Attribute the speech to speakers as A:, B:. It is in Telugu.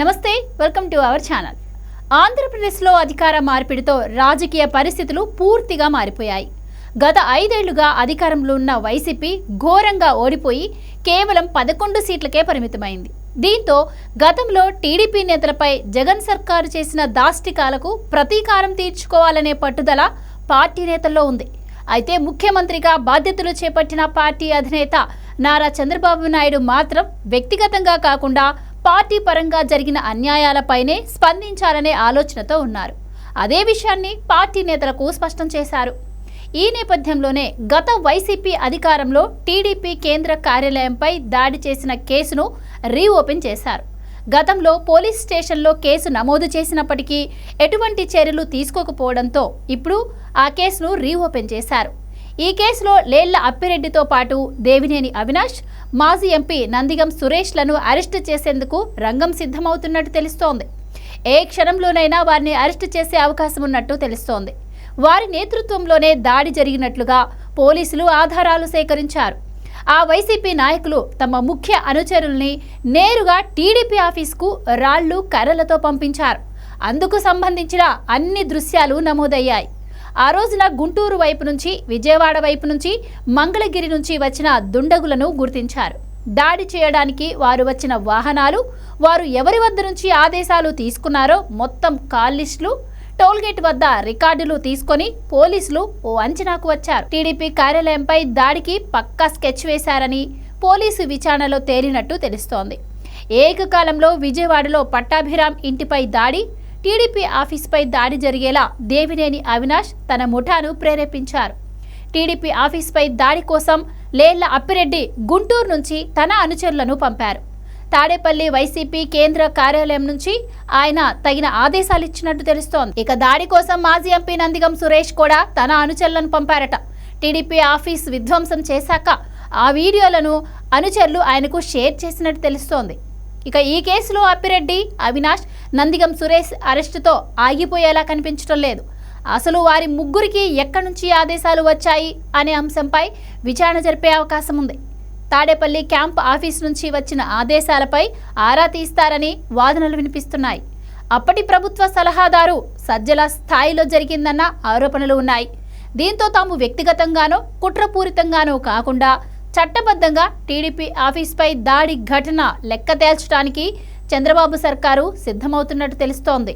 A: నమస్తే వెల్కమ్ టు అవర్ ఛానల్. ఆంధ్రప్రదేశ్లో అధికార మార్పిడితో రాజకీయ పరిస్థితులు పూర్తిగా మారిపోయాయి. గత ఐదేళ్ళుగా అధికారంలో ఉన్న వైసీపీ ఘోరంగా ఓడిపోయి కేవలం పదకొండు సీట్లకే పరిమితమైంది. దీంతో గతంలో టీడీపీ నేతలపై జగన్ సర్కారు చేసిన దాష్టికాలకు ప్రతీకారం తీర్చుకోవాలనే పట్టుదల పార్టీ నేతల్లో ఉంది. అయితే ముఖ్యమంత్రిగా బాధ్యతలు చేపట్టిన పార్టీ అధినేత నారా చంద్రబాబు నాయుడు మాత్రం వ్యక్తిగతంగా కాకుండా పార్టీ పరంగా జరిగిన అన్యాయాలపైనే స్పందించాలనే ఆలోచనతో ఉన్నారు. అదే విషయాన్ని పార్టీ నేతలకు స్పష్టం చేశారు. ఈ నేపథ్యంలోనే గత వైసీపీ అధికారంలో టీడీపీ కేంద్ర కార్యాలయంపై దాడి చేసిన కేసును రీఓపెన్ చేశారు. గతంలో పోలీస్ స్టేషన్లో కేసు నమోదు చేసినప్పటికీ ఎటువంటి చర్యలు తీసుకోకపోవడంతో ఇప్పుడు ఆ కేసును రీఓపెన్ చేశారు. ఈ కేసులో లేళ్ళ అప్పిరెడ్డితో పాటు దేవినేని అవినాష్ మాజీ ఎంపీ నందిగం సురేష్లను అరెస్టు చేసేందుకు రంగం సిద్ధమవుతున్నట్టు తెలుస్తోంది. ఏ క్షణంలోనైనా వారిని అరెస్టు చేసే అవకాశం ఉన్నట్టు తెలుస్తోంది. వారి నేతృత్వంలోనే దాడి జరిగినట్లుగా పోలీసులు ఆధారాలు సేకరించారు. ఆ వైసీపీ నాయకులు తమ ముఖ్య అనుచరుల్ని నేరుగా టీడీపీ ఆఫీస్కు రాళ్ళు కర్రలతో పంపించారు. అందుకు సంబంధించిన అన్ని దృశ్యాలు నమోదయ్యాయి. ఆ రోజున గుంటూరు వైపు నుంచి విజయవాడ వైపు నుంచి మంగళగిరి నుంచి వచ్చిన దుండగులను గుర్తించారు. దాడి చేయడానికి వారు వచ్చిన వాహనాలు వారు ఎవరి వద్ద నుంచి ఆదేశాలు తీసుకున్నారో మొత్తం కాల్ లిస్టులు టోల్గేట్ వద్ద రికార్డులు తీసుకొని పోలీసులు ఓ అంచనాకు వచ్చారు. టీడీపీ కార్యాలయంపై దాడికి పక్కా స్కెచ్ వేశారని పోలీసు విచారణలో తేలినట్టు తెలుస్తోంది. ఏకకాలంలో విజయవాడలో పట్టాభిరామ్ ఇంటిపై దాడి టీడీపీ ఆఫీస్పై దాడి జరిగేలా దేవినేని అవినాష్ తన ముఠాను ప్రేరేపించారు. టీడీపీ ఆఫీస్పై దాడి కోసం లేళ్ళ అప్పిరెడ్డి గుంటూరు నుంచి తన అనుచరులను పంపారు. తాడేపల్లి వైసీపీ కేంద్ర కార్యాలయం నుంచి ఆయన తగిన ఆదేశాలు ఇచ్చినట్టు తెలుస్తోంది. ఇక దాడి కోసం మాజీ ఎంపీ నందిగం సురేష్ కూడా తన అనుచరులను పంపారట. టీడీపీ ఆఫీస్ విధ్వంసం చేశాక ఆ వీడియోలను అనుచరులు ఆయనకు షేర్ చేసినట్టు తెలుస్తోంది. ఇక ఈ కేసులో అప్పిరెడ్డి అవినాష్ నందిగం సురేష్ అరెస్టుతో ఆగిపోయేలా కనిపించడం లేదు. అసలు వారి ముగ్గురికి ఎక్కడి నుంచి ఆదేశాలు వచ్చాయి అనే అంశంపై విచారణ జరిపే అవకాశం ఉంది. తాడేపల్లి క్యాంప్ ఆఫీస్ నుంచి వచ్చిన ఆదేశాలపై ఆరా తీస్తారని వాదనలు వినిపిస్తున్నాయి. అప్పటి ప్రభుత్వ సలహాదారు సజ్జల స్థాయిలో జరిగిందన్న ఆరోపణలు ఉన్నాయి. దీంతో తాము వ్యక్తిగతంగానో కుట్రపూరితంగానో కాకుండా చట్టబద్ధంగా టీడీపీ ఆఫీస్పై దాడి ఘటన లెక్క తేల్చడానికి చంద్రబాబు సర్కారు సిద్ధమవుతున్నట్టు తెలుస్తోంది.